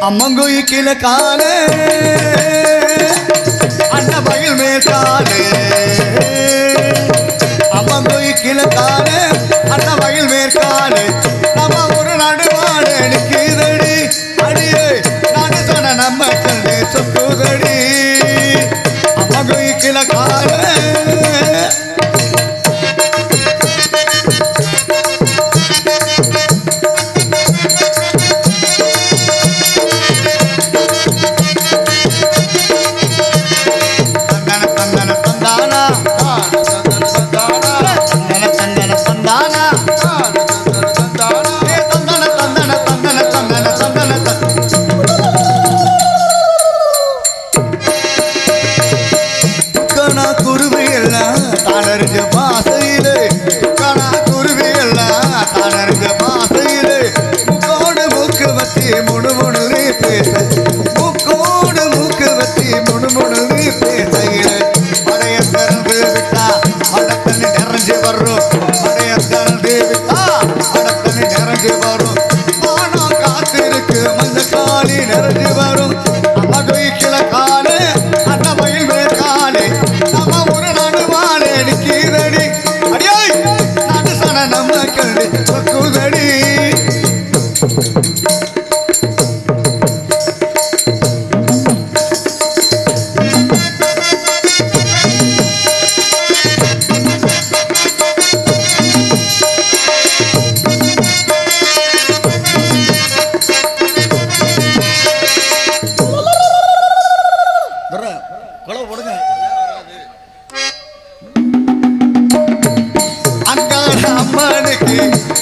அம்மங்கோய் காலே அன்னபயில் மேற்காலே அம்மங்கோய் கிழக்காலே அன்னபயில் மேற்காலே நம்ம ஒரு நடுவாடு நிற்குதடி அடியே நான் சொன்ன நம்ம கண்டு சொக்குதடி. அம்மங்கோய் கிழக்காலே பேச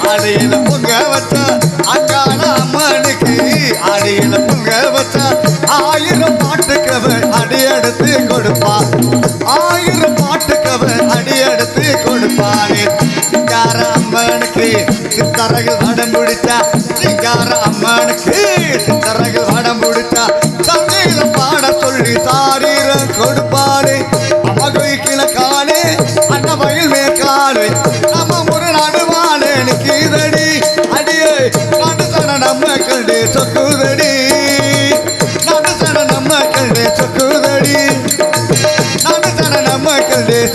அடையில பொங்க வச்சா அங்காள அம்மனுக்கு அடையில பொங்க வச்சா ஆயிரம் பாட்டுக்கவன் அடியெடுத்து கொடுப்பா. ஆயிரம் பாட்டுக்கவன் அடியெடுத்து எடுத்து கொடுப்பானே சிங்கார அம்மனுக்கு சித்தரையில் நடம் பிடிச்சா சிங்கார அம்மனுக்கு देश